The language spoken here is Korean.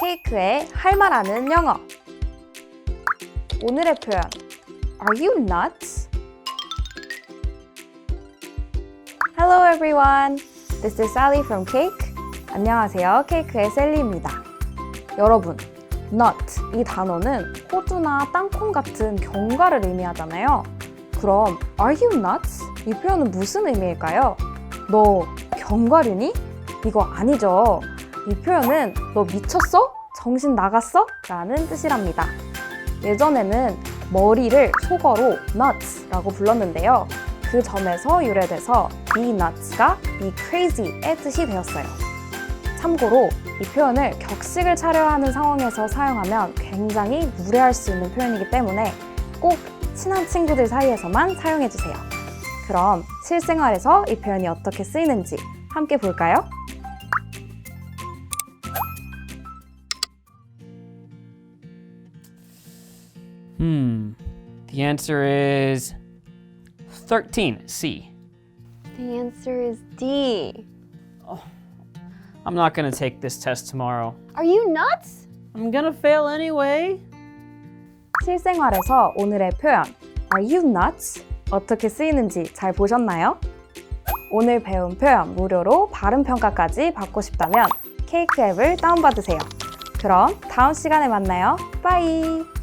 케이크의 할말 아는 영어. 오늘의 표현. Are you nuts? Hello everyone. This is Sally from Cake. 안녕하세요. 케이크의 셀리입니다. 여러분, nut 이 단어는 호두나 땅콩 같은 견과를 의미하잖아요. 그럼 are you nuts? 이 표현은 무슨 의미일까요? 너 견과류니? 이거 아니죠. 이 표현은 너 미쳤어? 정신 나갔어? 라는 뜻이랍니다. 예전에는 머리를 속어로 nuts라고 불렀는데요. 그 점에서 유래돼서 be nuts가 be crazy의 뜻이 되었어요. 참고로 이 표현을 격식을 차려야 하는 상황에서 사용하면 굉장히 무례할 수 있는 표현이기 때문에 꼭 친한 친구들 사이에서만 사용해주세요. 그럼 실생활에서 이 표현이 어떻게 쓰이는지 함께 볼까요? Hmm. The answer is 13. C. The answer is D. I'm not going to take this test tomorrow. Are you nuts? I'm going to fail anyway. 실생활에서 오늘의 표현 Are you nuts? 어떻게 쓰이는지 잘 보셨나요? 오늘 배운 표현 무료로 발음 평가까지 받고 싶다면 케이크 앱을 다운받으세요. 그럼 다음 시간에 만나요. 빠이!